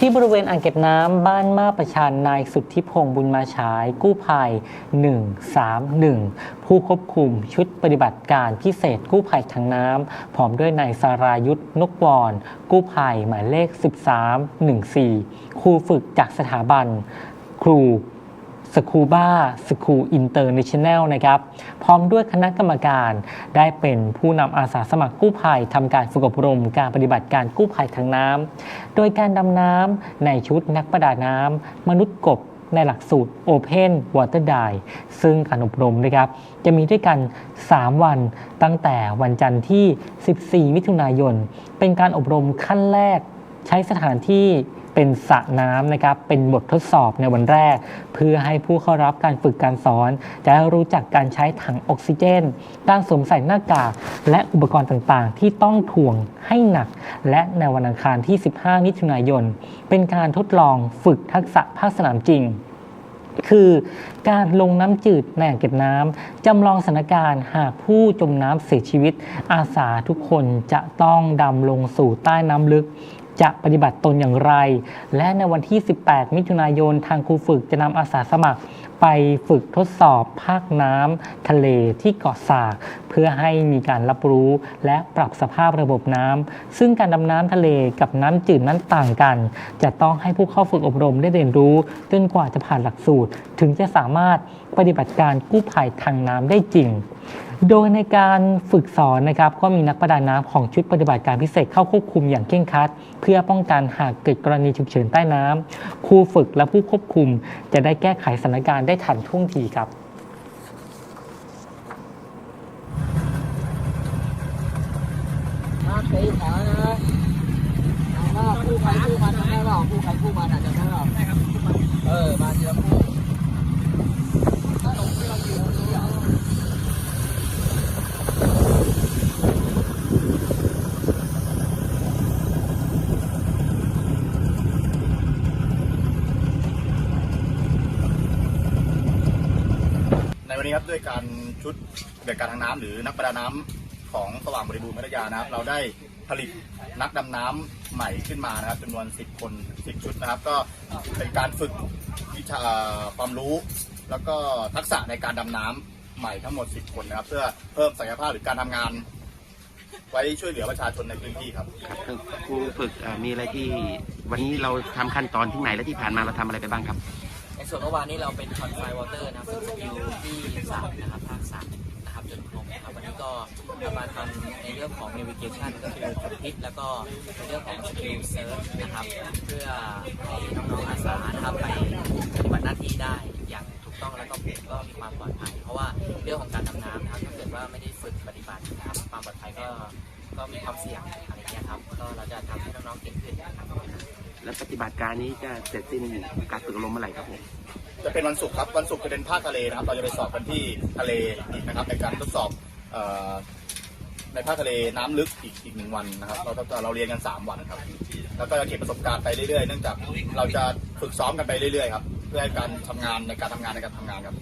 ที่บริเวณอ่างเก็บน้ำบ้านมาประชันนายสุทธิพงษ์บุญมาฉายกู้ภัย 131 ผู้ควบคุมชุดปฏิบัติการพิเศษกู้ภัยทางน้ำพร้อมด้วยนายสารายุทธนกวอนกู้ภัยหมายเลข 1314 ครูฝึกจากสถาบัน ครู สคูบ้าสคูอินเตอร์เนชั่นแนลนะครับพร้อมด้วยคณะกรรมการได้เป็นผู้นำอาสาสมัครกู้ภัยทำการฝึกอบรมการปฏิบัติการกู้ภัยทางน้ำโดยการดำน้ำในชุดนักประดาน้ำมนุษย์กบในหลักสูตร Open Water Dive ซึ่งการอบรมนะครับ จะมีด้วยกัน 3 วันตั้งแต่วันจันทร์ที่ 14 มิถุนายน เป็นการอบรมขั้นแรกใช้สถานที่ เป็นสระน้ำนะครับเป็นบททดสอบในวันแรก เพื่อให้ผู้เข้ารับการฝึกการสอนจะได้รู้จักการใช้ถังออกซิเจน การสวมใส่หน้ากาก และอุปกรณ์ต่างๆ ที่ต้องถ่วงให้หนัก และในวันอังคารที่ 15 มิถุนายน เป็นการทดลองฝึกทักษะภาคสนามจริงคือการลงน้ำจืดในอ่างเก็บน้ำจำลองสถานการณ์หากผู้จมน้ำเสียชีวิต อาสาทุกคนจะต้องดำลงสู่ใต้น้ำลึก จะปฏิบัติตนอย่างไร และในวันที่ 18 มิถุนายนทางครูฝึกจะนำอาสาสมัครไปฝึกทดสอบภาคน้ำทะเลที่เกาะสาก เพื่อให้มีการรับรู้และปรับสภาพระบบน้ำซึ่งการดำน้ำทะเลกับน้ำจืดนั้นต่างกัน จะต้องให้ผู้เข้าฝึกอบรมได้เรียนรู้ จนกว่าจะผ่านหลักสูตร ถึงจะสามารถปฏิบัติการกู้ภัยทางน้ำได้จริง โดยในการฝึกสอนนะครับก็มีนักประดาน้ำของชุดปฏิบัติการพิเศษเข้าควบคุมอย่างเคร่งครัด เพื่อป้องกันหากเกิดกรณีฉุกเฉินใต้น้ำครูฝึกและผู้ควบคุม จะได้แก้ไขสถานการณ์ได้ทันท่วงทีครับมาตีขานะเอาว่าคู่ใครคู่มันจำได้เปล่าคู่ใครคู่มันจำได้เปล่าได้ครับเออมาลงที่เราอยู่ตรงนี้อะ ในี้ครับด้วยการชุดเด็กการทางน้ำหรือนักประดาน้ำของสว่างบริบูรณ์พัทยานะครับ เราได้ผลิตนักดำน้ำใหม่ขึ้นมานะครับจำนวน 10 คน 10 ชุดนะครับ ก็เป็นการฝึกวิชาความรู้ แล้วก็ทักษะในการดำน้ำใหม่ทั้งหมด 10 คนนะครับ เพื่อเพิ่มศักยภาพหรือการทำงาน ไว้ช่วยเหลือประชาชนในพื้นที่ครับ ครับครูฝึกเอ่อมีอะไรที่วันนี้เราทำขั้นตอนที่ไหนและที่ผ่านมาเราทำอะไรไปบ้างครับ ส่วนเมื่อวานนี้เราเป็นคอนไฟวอเตอร์นะครับสกิลที่สามนะครับภาคสามนะครับจนครบนะครับวันนี้ก็จะมาทำในเรื่องของ navigation ก็คือจุดพิษแล้วก็ในเรื่องของ skill search นะครับ เพื่อให้น้องๆอาสานะครับไปปฏิบัติหน้าที่ได้อย่างถูกต้องแล้วก็ก็มีความปลอดภัย เพราะว่าเรื่องของการดำน้ำนะครับถ้าเกิดว่าไม่ได้ฝึกปฏิบัตินะครับความปลอดภัยก็ ก็มีความเสี่ยงอะไรอย่างเงี้ยครับก็เราจะทำให้น้องๆเก่งขึ้นนะครับและปฏิบัติการนี้จะเสร็จสิ้นการฝึกอบรมเมื่อไหร่ครับผม จะเป็นวันศุกร์ครับ วันศุกร์จะเป็นภาคทะเลนะครับ เราจะไปสอบกันที่ทะเลอีกนะครับในการทดสอบเอ่อในภาคทะเลน้ำลึกอีกอีกหนึ่งวันนะครับ เราเราเราเรียนกัน3วันครับ แล้วก็จะเก็บประสบการณ์ไปเรื่อยๆ เนื่องจากเราจะฝึกซ้อมกันไปเรื่อยๆครับ เพื่อให้การทำงานในการทำงานในการทำงานครับ